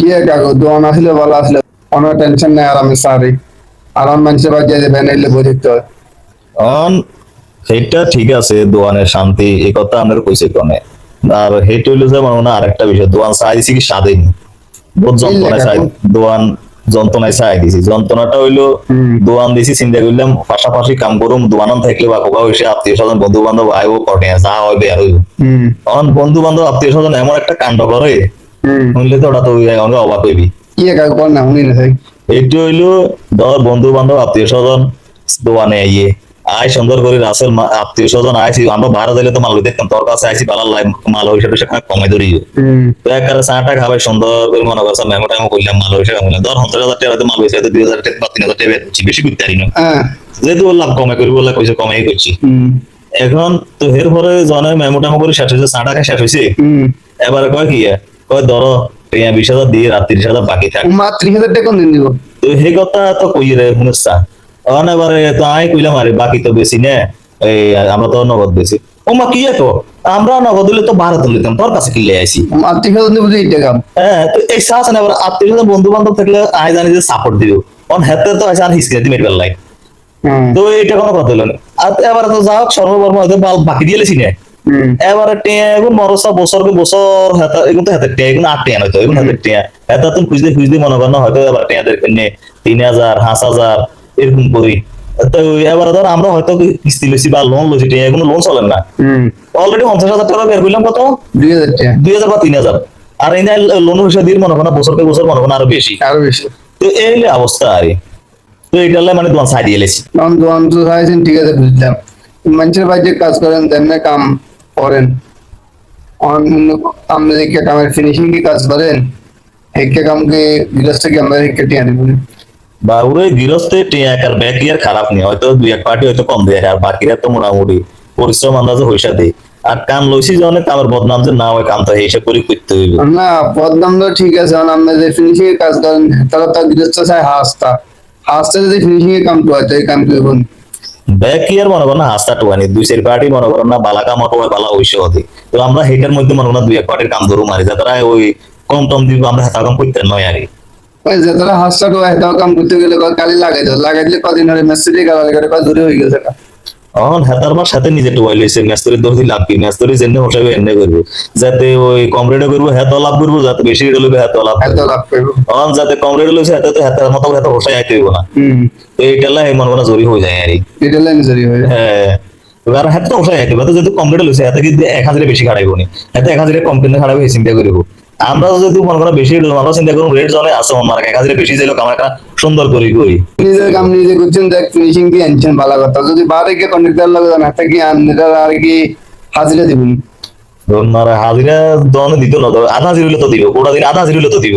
কি এক কাকু দোয়ান আসলে ভালো আসলে কোনো টেনশন নাই আরামে সারি আরাম মানুষের বাদ দেবেন এলে বুঝতে অন সেইটা ঠিক আছে দোয়ানের শান্তি এই কথা আমরা কইছে কোনে। আর হেট হইল যে মনে আরেকটা বিষয় দোয়ান কি বহুত যন্ত্রণায় চাই দোয়ান যন্ত্রণায় চাই দিছি। যন্ত্রণাটা হইল। দোয়ান দিছি চিন্তা করলাম পাশাপাশি কাম করুম দোয়ানন থাকলে বা কোকা হইছে আত্মীয় স্বজন বন্ধু বান্ধব আইও করে যা হইব। হুম। তখন বন্ধু বান্ধব আত্মীয় স্বজন এমন একটা কাণ্ড করে শুনলে তো ওটা তো অনেক অবাক হইবি। কাকু কর না থাক এইটা হইল ধর বন্ধু বান্ধব আত্মীয় স্বজন দোয়ানে আইয়ে আয় সুন্দর করে রাসেল আত্মীয় স্বজন আইসি আমরা ভাড়া দিলে তো মাল দেখতাম তোর কাছে আইসি পালার লাই মাল হিসেবে সেখানে কমে ধরি। তো একারে চাটা খাবে সুন্দর করে মনে করছে মেমো টাইমো করলাম মাল হিসেবে ধর পঞ্চাশ হাজার টাকা মাল হয়েছে দুই হাজার টাকা বা তিন হাজার টাকা বেশি করতে পারি না। হ্যাঁ। যেহেতু বললাম কমে করি বললে কইছে কমে করছি। এখন তো এর পরে জনে মেমো টাইমো করে শেষ হয়েছে চাটা খাই শেষ হয়েছে। এবারে কয় কি কয় ধরো বিশ হাজার দিয়ে রাত তিরিশ হাজার বাকি থাকে। মা ত্রিশ হাজার টাকা দিন দিব? তো কথা তো কই রে শুনেছা অন এবারে তো আই কইলাম আরে বাকি তো বেশি নে এই আমরা তো নগদ বেশি। ও মা কি তো আমরা নগদ দিলে তো ভারত লিতাম তোর কাছে আইছি? মা ত্রিশ হাজার দিব এই টাকা। হ্যাঁ তো এই সাহস না এবার আত্মীয় স্বজন বন্ধু বান্ধব থাকলে আই জানি যে সাপোর্ট দিব। অন হেতে তো আছে আর হিসকে হুম। তো এটা কোনো কথা হলো না। আর এবারে তো যাও সর্ববর্ম হয়তো বাকি দিয়ে লেছি না। এবারে টিয়া এখন মরসা বছর কে বছর হেতা এখন তো হাতের টিয়া এখন আট টিয়া নয়তো এখন হাতের টিয়া। হেতা তুমি খুঁজতে খুঁজতে মনে কর না হয়তো এবার টিয়াদের কিনে তিন হাজার পাঁচ হাজার এরকম করি। তো এবারে ধর আমরা হয়তো কিস্তি লইছি বা লোন লইছি টিয়া এখনও লোন চলেন না। অলরেডি পঞ্চাশ হাজার টাকা বের করলাম কত? দুই হাজার দুই হাজার বা তিন হাজার। আর এই লোন হিসেবে দিয়ে মনে কর না বছর কে বছর মনে কর না আরও বেশি। আরও বেশি। তো এই অবস্থা আর তো হলে মানে তোমার সাইড তো চাইছেন ঠিক আছে বুঝলাম। মানুষের বাড়িতে কাজ করেন তেমনি কাম। করেন। আপনি দেখে কামের ফিনিশিং কি কাজ করেন? হেকে কামকে গৃহস্থ কি আমরা হেকে টিয়া দিবেন বা ওরে গৃহস্থে টিয়া একার ব্যাকি আর খারাপ নেই হয়তো দুই এক পার্টি হয়তো কম দেয় আর বাকিরা তো মোটামুটি পরিশ্রম আন্দাজে হইসা দেয়। আর কাম লইছি যখন কামের বদনাম যে না ওই কাম তো হিসাব করে করতে হইব। না পদনাম তো ঠিক আছে কারণ আপনি যে ফিনিশিং এর কাজ করেন তাহলে তার গৃহস্থ চাই হাসতা হাসতে যদি ফিনিশিং এর কাম তো হয় কাম করবেন ব্যাক ইয়ার মনে করেন হাস্তা টুয়ানি দুই চার পার্টি মনে করেন না, বালা কাম অটো বালা হইসে হতে তো আমরা হেটার মধ্যে মনে করেন দুই এক পার্টির কাম ধরু মারি। যাতে ওই কম টম দিব, আমরা হাতা কাম করতে নয় আর কি। হাস্তা যে তারা হাসটা তো এটাও কাম করতে গেলে কালি লাগাই দিল লাগাই দিলে কদিন ধরে মেসিডি গালা করে দূরে হয়ে গেছে এখন হেতার মার সাথে নিজে টুয়াই লইছে ম্যাস্তরি দর্জি লাভ কি? জেনে হোসাবে এনে করব। যাতে ওই কম রেটে করব হেত লাভ করব যাতে বেশি রেটে লইবে হেত লাভ করব। যাতে কম রেটে লইছে হেতে তো হেতার মতো হেতে হোসাই আইতে হইব না। তো মনে জরি হয়ে যায় আর লাইন জরি হয় হ্যাঁ। হাতে তো হোসাই আইতে হবে যেহেতু কম লইছে হাতে কিন্তু এক হাজারে বেশি খাড়াইব নি। হাতে এক হাজারে কম কিনে খাড়াইবে এই চিন্তা করিব। আমরা যদি মনে করা বেশি আমরা চিন্তা করুন রেট জনে আছে আমার হাজারে বেশি যাইলো কাম একটা সুন্দর করি করি নিজের কাম নিজে করছেন দেখ ফিনিশিং কি আনছেন ভালো কথা। যদি বাইরে গিয়ে কন্ট্রাক্টর লাগে জানা একটা কি আনটা আর কি হাজিরা দিবেন ধরুন আর হাজিরা দনে দিত না তো আধা হাজির তো দিব গোটা দিন আধা হাজির তো দিব।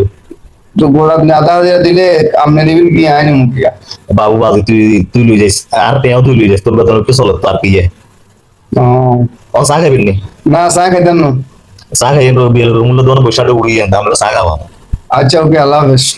তো গোড়া দিন আধা হাজার দিলে আপনি দিবেন কি আইনি মুখিয়া বাবু বাবু তুই তুই লই যাইস আর পেয়াও তুই লই যাইস তোর বেতন একটু চলো তো আর কি ইয়ে। ও। ও চা খাবিন নি? না চা খাইতেন না। ಸಾಗ ಏನ್ ಬಿ ರೂಮ್ ದೋನ್ ಬುಷಾಡು ಹುಡುಗಿ ಅಂತ ಆಮೇಲೆ ಸಾಗ ಅವ ಆಚೆ ಓಕೆ ಅಲ್ಲ ಬೆಸ್ಟ್